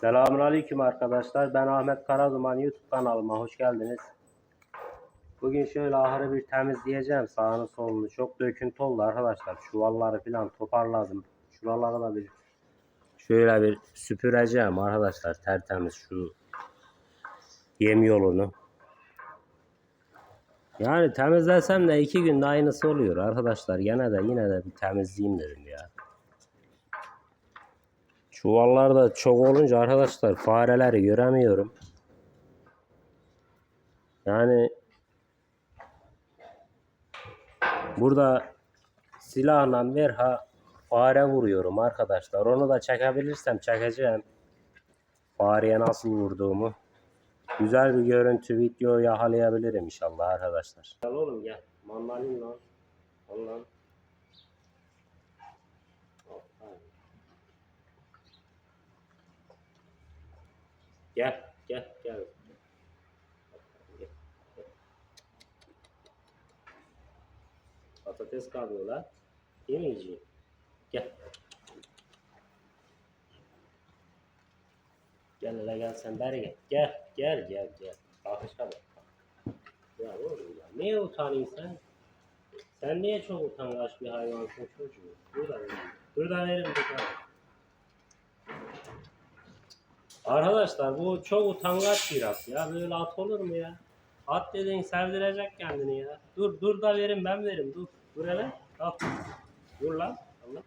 Selamünaleyküm arkadaşlar. Ben Ahmet Karaduman YouTube kanalıma hoş geldiniz. Bugün şöyle ahırı bir temizleyeceğim sağını solunu. Çok döküntü oldu arkadaşlar. Çuvalları falan toparladım. Şuraları da bir şöyle bir süpüreceğim arkadaşlar. Tertemiz şu yem yolunu. Yani temizlesem de iki günde aynısı oluyor arkadaşlar. Gene de yine de bir temizleyeyim dedim ya. Çuvallar da çok olunca arkadaşlar fareleri göremiyorum. Yani burada silahla verha fare vuruyorum arkadaşlar. Onu da çekebilirsem çekeceğim. Fareye nasıl vurduğumu. Güzel bir görüntü video yakalayabilirim inşallah arkadaşlar. Gel oğlum gel. Mandalin lan. Al lan. Hop, hadi. Gel, gel, gel. Patates kalıyorlar. Yemeyeceğim. Gel. Gel hele gel sen beri gel. Gel, gel, gel, gel. Kalkışa bak. Ya oğlum ya. Niye utanıyorsun sen? Sen niye çok utangaç bir hayvansın çocuğum? Dur da verin. Dur da verin bir tane. Arkadaşlar bu çok utangaç bir at ya. Böyle at olur mu ya? At dediğin sevdirecek kendini ya. Dur dur da verin ben verim dur. Dur hele. Al. Dur lan. Allah.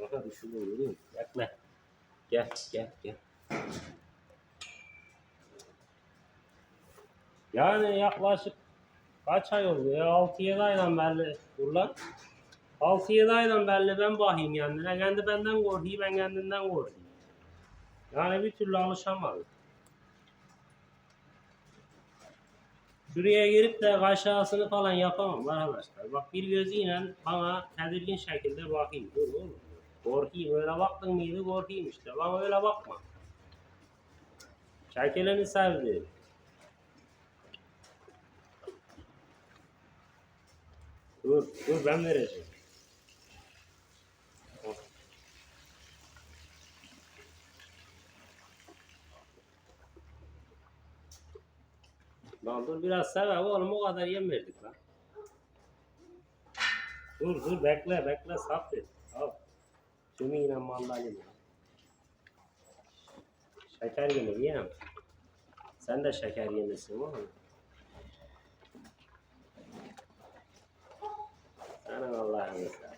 Baka düşürdüm yürüyün. Bekle. Gel gel gel. Yani yaklaşık kaç ay oldu ya? 6-7 aydan beri dur lan. 6-7 aydan beri ben bakayım kendine. Kendi benden korkuyor, ben kendinden korkuyorum. Yani bir türlü alışamadım. Şuraya girip de aşağısını falan yapamam arkadaşlar. Bak bir gözüyle bana tedirgin şekilde bakayım. Dur oğlum. Korkayım. Öyle baktın mıydı korkayım işte. Bana öyle bakma. Çekeleni sevdi. Dur, dur ben vereceğim. Lan dur biraz sever oğlum o kadar yem verdik lan. Dur dur bekle bekle sabret. Al. Tümü yine mandalina. Şeker yeme yiyem. Sen de şeker yemesin oğlum. Senin Allah'ını seversen.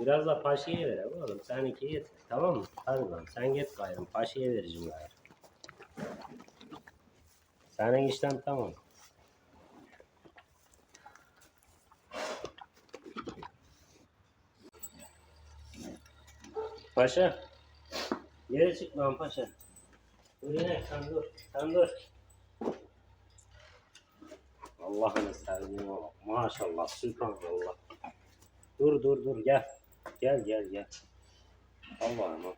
Biraz da paşaya ver oğlum. Seninki yeter. Tamam mı? Hadi lan sen git gayrım. Paşaya vereceğim gayrım. Senin işlem tamam. Paşa. Yere çık lan paşa. Yine sen dur. Sen dur. Allah'ını sevdiğime bak. Maşallah. Sübhanallah. Dur dur dur gel. Gel gel gel. Allah'ım.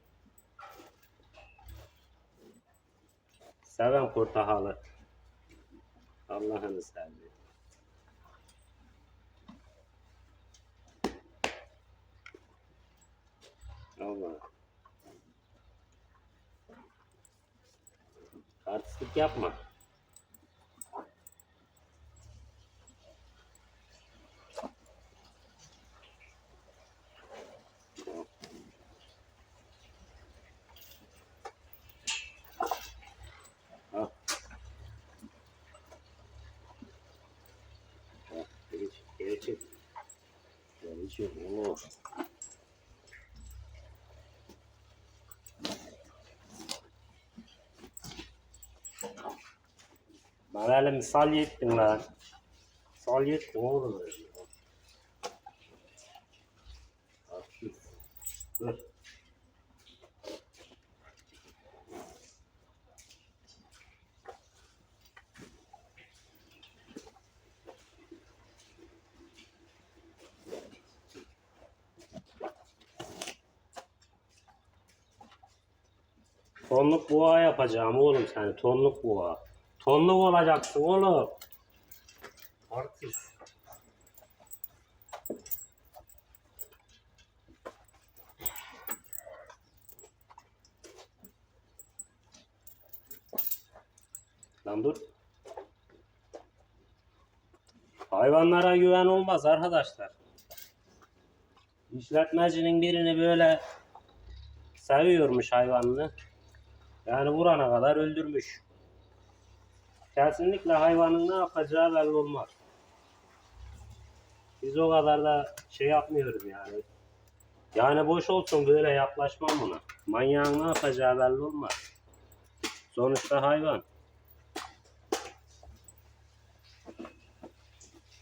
Seven portakalı. Allah'ını sevdiğim. Allah. Artistlik yapma. Al. Al, Geri çık, geri çık. Geri çık, oğlum. Hele misal yettin lan. Tonluk boğa yapacağım oğlum seni. Tonluk boğa. Kolluk olacaksın oğlum. Artist. Lan dur. Hayvanlara güven olmaz arkadaşlar. İşletmecinin birini böyle seviyormuş hayvanını. Yani vurana kadar öldürmüş. Kesinlikle hayvanın ne yapacağı belli olmaz. Biz o kadar da şey yapmıyoruz yani. Yani boş olsun böyle yaklaşmam buna. Manyağın ne yapacağı belli olmaz. Sonuçta hayvan.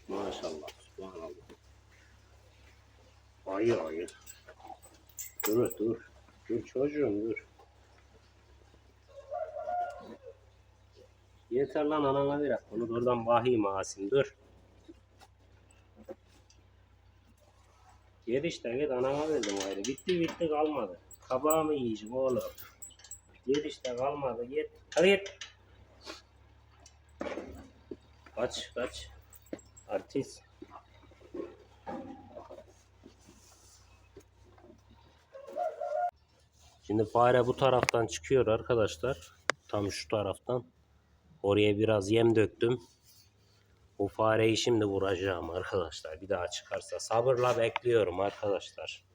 Maşallah. Subhanallah. Ayı ayı. Dur dur. Dur çocuğum dur. Yeter lan anana bir Onu da oradan vahiyim asim dur. Yedi işte git anama verdim ayrı. Bitti bitti kalmadı. Kabağımı yiyeceğim oğlum. Yedi işte kalmadı. Yet. Hadi yet. Kaç kaç. Artist. Şimdi fare bu taraftan çıkıyor arkadaşlar. Tam şu taraftan. Oraya biraz yem döktüm. Bu fareyi şimdi vuracağım arkadaşlar. Bir daha çıkarsa sabırla bekliyorum arkadaşlar.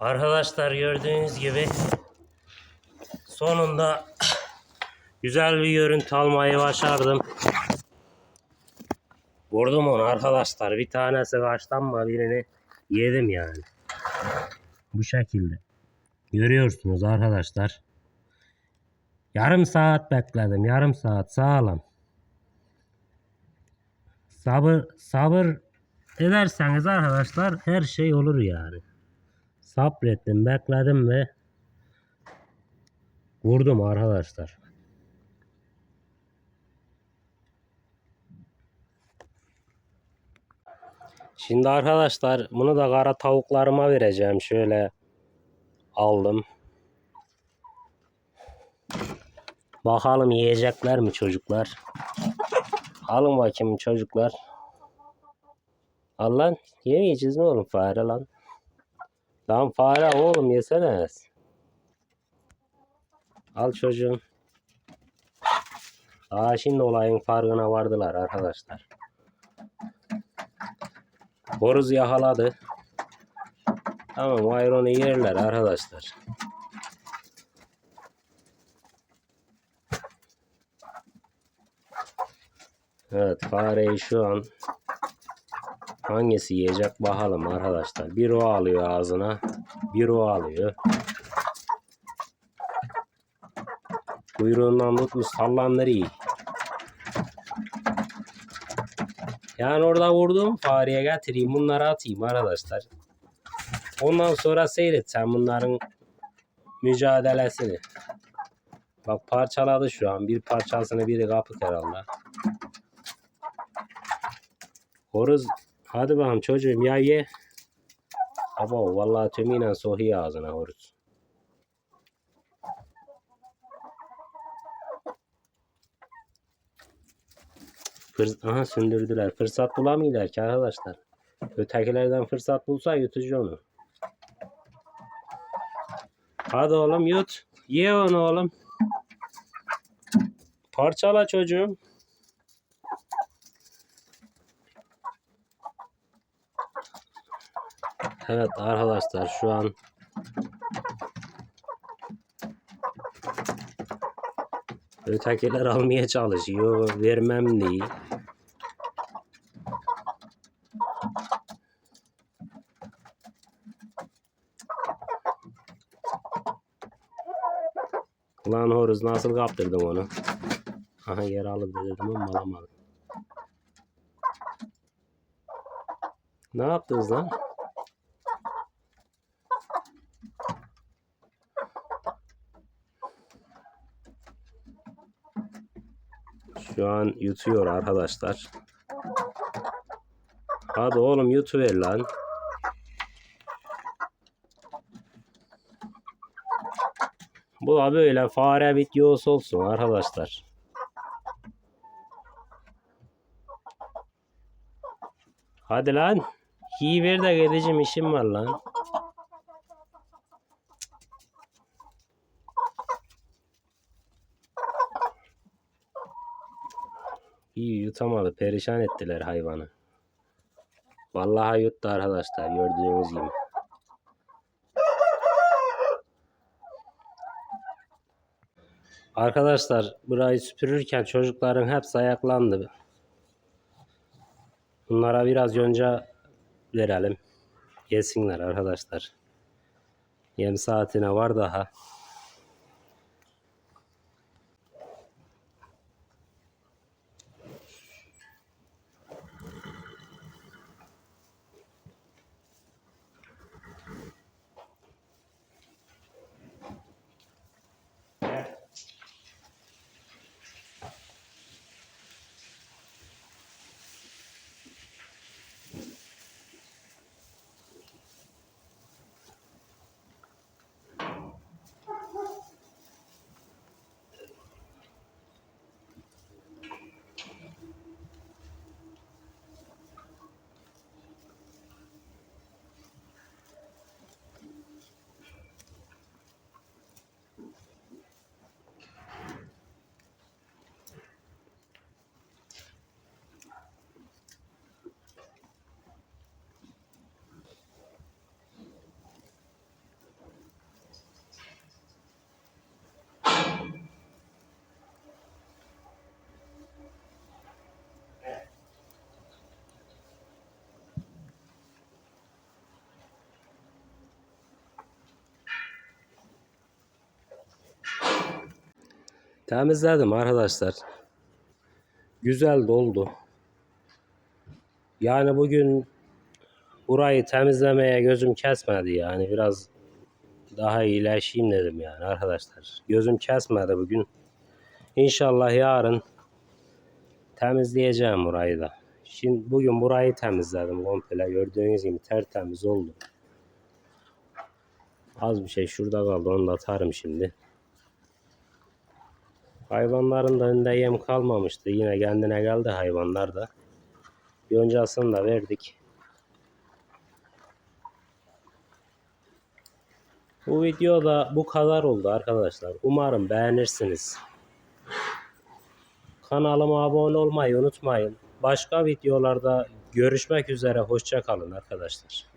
Arkadaşlar gördüğünüz gibi sonunda güzel bir görüntü almayı başardım. Vurdum onu arkadaşlar. Bir tanesi kaçtan mı birini yedim yani. Bu şekilde. Görüyorsunuz arkadaşlar. Yarım saat bekledim. Yarım saat sağlam. Sabır sabır ederseniz arkadaşlar her şey olur yani. Sabrettim, bekledim ve vurdum arkadaşlar. Şimdi arkadaşlar bunu da kara tavuklarıma vereceğim. Şöyle aldım. Bakalım yiyecekler mi çocuklar? Alın bakayım çocuklar. Al lan. Yemeyeceğiz mi oğlum fare lan? Lan fare oğlum yesene. Al çocuğum. Daha şimdi olayın farkına vardılar arkadaşlar. Horoz yakaladı. Tamam ayronu yerler arkadaşlar. Evet fareyi şu an hangisi yiyecek bakalım arkadaşlar. Bir o alıyor ağzına. Bir o alıyor. Kuyruğundan tutmuş sallandırıyor. Yani orada vurduğum fareye getireyim bunları atayım arkadaşlar. Ondan sonra seyret sen bunların mücadelesini. Bak parçaladı şu an. Bir parçasını biri kapık herhalde. Horoz hadi bakalım çocuğum ya ye. Abo vallahi tümüyle sokuyor ağzına horoz. Fırs Aha sündürdüler. Fırsat bulamıyorlar ki arkadaşlar. Ötekilerden fırsat bulsa yutucu onu. Hadi oğlum yut. Ye onu oğlum. Parçala çocuğum. Evet arkadaşlar şu an ötekiler almaya çalışıyor. Vermem diye. Lan horoz nasıl kaptırdım onu? Aha yer alıp dedim ama alamadım. Ne yaptınız lan? Şu an yutuyor arkadaşlar. Hadi oğlum yutuver lan. Bu da böyle fare videosu olsun arkadaşlar. Hadi lan. İyi ver de gideceğim işim var lan. İyi yutamadı. Perişan ettiler hayvanı. Vallahi yuttu arkadaşlar gördüğünüz gibi. Arkadaşlar burayı süpürürken çocukların hepsi ayaklandı. Bunlara biraz yonca verelim. Yesinler arkadaşlar. Yem saatine var daha. Temizledim arkadaşlar. Güzel doldu. Yani bugün burayı temizlemeye gözüm kesmedi yani biraz daha iyileşeyim dedim yani arkadaşlar. Gözüm kesmedi bugün. İnşallah yarın temizleyeceğim burayı da. Şimdi bugün burayı temizledim komple. Gördüğünüz gibi tertemiz oldu. Az bir şey şurada kaldı onu da atarım şimdi. Hayvanların da önünde yem kalmamıştı. Yine kendine geldi hayvanlar da. Yoncasını da verdik. Bu video da bu kadar oldu arkadaşlar. Umarım beğenirsiniz. Kanalıma abone olmayı unutmayın. Başka videolarda görüşmek üzere. Hoşça kalın arkadaşlar.